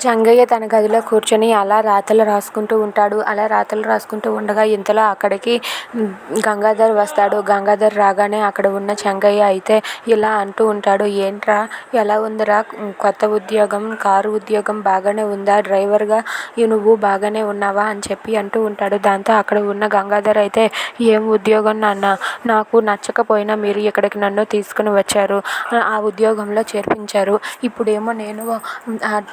చంగయ్య తన గదిలో కూర్చొని అలా రాతలు రాసుకుంటూ ఉంటాడు. అలా రాతలు రాసుకుంటూ ఉండగా ఇంతలో అక్కడికి గంగాధర్ వస్తాడు. గంగాధర్ రాగానే అక్కడ ఉన్న చెంగయ్య అయితే ఇలా అంటూ ఉంటాడు. ఏంట్రా? ఎలా ఉందిరా? కొత్త ఉద్యోగం కారు ఉద్యోగం బాగానే ఉందా? డ్రైవర్గా నువ్వు బాగానే ఉన్నావా? అని చెప్పి అంటూ ఉంటాడు. దాంతో అక్కడ ఉన్న గంగాధర్ అయితే ఏం ఉద్యోగం నాన్న? నాకు నచ్చకపోయినా మీరు ఇక్కడికి నన్ను తీసుకుని వచ్చారు. ఆ ఉద్యోగంలో చేర్పించారు. ఇప్పుడేమో నేను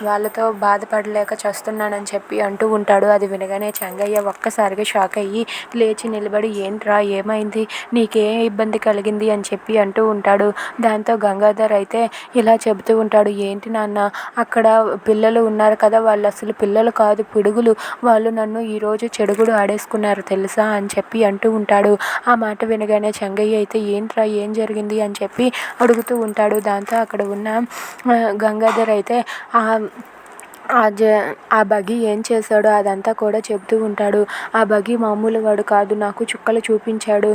వాళ్ళతో బాధపడలేక చస్తున్నానని చెప్పి అంటూ ఉంటాడు. అది వినగానే చెంగయ్య ఒక్కసారిగా షాక్ అయ్యి లేచి నిలబడి ఏంట్రా ఏమైంది? నీకే ఇబ్బంది కలిగింది అని చెప్పి అంటూ ఉంటాడు. దాంతో గంగాధర్ అయితే ఇలా చెబుతూ ఉంటాడు ఏంటి నాన్న అక్కడ పిల్లలు ఉన్నారు కదా వాళ్ళు అసలు పిల్లలు కాదు పిడుగులు. వాళ్ళు నన్ను ఈరోజు చెడుగుడు ఆడేసుకున్నారు తెలుసా? అని చెప్పి అంటూ ఉంటాడు. ఆ మాట వినగానే చెంగయ్య అయితే ఏంట్రా ఏం జరిగింది? అని చెప్పి అడుగుతూ ఉంటాడు. దాంతో అక్కడ ఉన్న గంగాధర్ అయితే ఆ ఆ బగ్గి ఏం చేశాడో అదంతా కూడా చెబుతూ ఉంటాడు. ఆ బగ్గి మామూలు వాడు కాదు నాకు చుక్కలు చూపించాడు.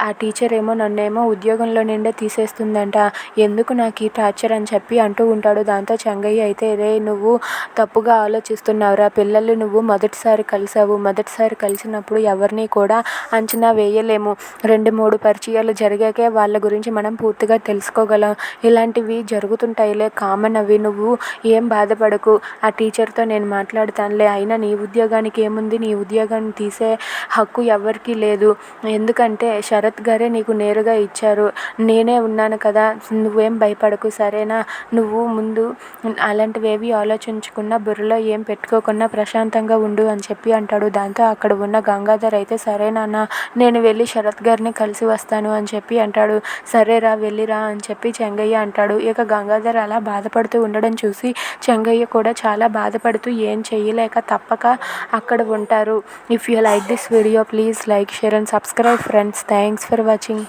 ఆ టీచర్ ఏమో నన్నేమో ఉద్యోగంలో నుండే తీసేస్తుందంట. ఎందుకు నాకు ఈ టార్చర్ అని చెప్పి అంటూ ఉంటాడు. దాంతో చెంగయ్య అయితే రే నువ్వు తప్పుగా ఆలోచిస్తున్నావురా. పిల్లలు నువ్వు మొదటిసారి కలిసావు. మొదటిసారి కలిసినప్పుడు ఎవరిని కూడా అంచనా వేయలేము. రెండు మూడు పరిచయాలు జరిగాకే వాళ్ళ గురించి మనం పూర్తిగా తెలుసుకోగలం. ఇలాంటివి జరుగుతుంటాయిలే. కామన్ అవి. నువ్వు ఏం బాధపడకు. ఆ టీచర్తో నేను మాట్లాడతానులే అయినా నీ ఉద్యోగానికి ఏముంది? నీ ఉద్యోగాన్ని తీసే హక్కు ఎవరికీ లేదు. ఎందుకంటే శరత్ గారే నీకు నేరుగా ఇచ్చారు. నేనే ఉన్నాను కదా నువ్వేం భయపడకు సరేనా? నువ్వు ముందు అలాంటివేవి ఆలోచించకుండా బుర్రలో ఏం పెట్టుకోకుండా ప్రశాంతంగా ఉండు అని చెప్పి అంటాడు. దాంతో అక్కడ ఉన్న గంగాధర్ అయితే సరే నాన్న నేను వెళ్ళి శరత్ గారిని కలిసి వస్తాను అని చెప్పి అంటాడు. సరేరా వెళ్ళిరా అని చెప్పి చెంగయ్య అంటాడు. ఇక గంగాధర్ అలా బాధపడుతూ ఉండడం చూసి చెంగయ్య కూడా చాలా చాలా బాధపడుతూ ఏం చేయలేక తప్పక అక్కడ ఉంటారు. If you like this video please like share and subscribe friends thanks for watching